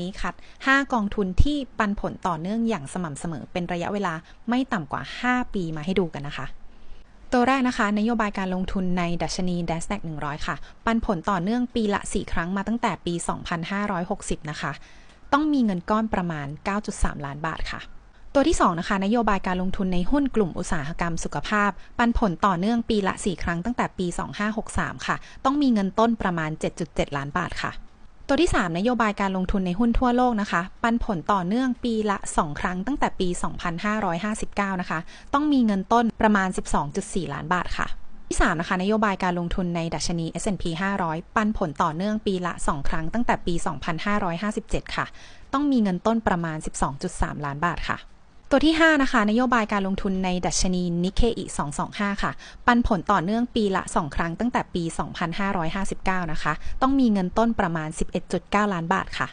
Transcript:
นี้คัด 5 กองทุนที่ปันผลต่อเนื่องอย่างสม่ำเสมอเป็นระยะเวลาไม่ต่ำกว่า 5 ปีมาให้ดูกันนะคะตัวแรกนะคะ นโยบายการลงทุนในดัชนี d a s d a q 100 ค่ะ ปันผลต่อเนื่องปีละ 4 ครั้งมาตั้งแต่ปี 2560 นะคะ ต้องมีเงินก้อนประมาณ 9.3 ล้านบาทค่ะ ตัวที่ 2 นะคะ นโยบายการลงทุนในหุ้นกลุ่มอุตสาหกรรมสุขภาพ ปันผลต่อเนื่องปีละ 4 ครั้งตั้งแต่ปี 2563 ค่ะ ต้องมีเงินต้นประมาณ 7.7 ล้านบาทค่ะ ตัวที่ 3 นโยบายการลงทุนในหุ้นทั่วโลกนะคะ ปันผลต่อเนื่องปีละ 2 ครั้งตั้งแต่ปี 2559 นะคะ ต้องมีเงินต้นประมาณ 12.4 ล้านบาทค่ะที่3นะคะนโยบายการลงทุนในดัชนี S&P 500 ปันผลต่อเนื่องปีละ 2 ครั้งตั้งแต่ปี 2557 ค่ะ ต้องมีเงินต้นประมาณ 12.3 ล้านบาทค่ะ ตัวที่ 5 นะคะ นโยบายการลงทุนในดัชนีนิเคอิ225 ค่ะ ปันผลต่อเนื่องปีละ 2 ครั้งตั้งแต่ปี 2559 นะคะ ต้องมีเงินต้นประมาณ 11.9 ล้านบาทค่ะ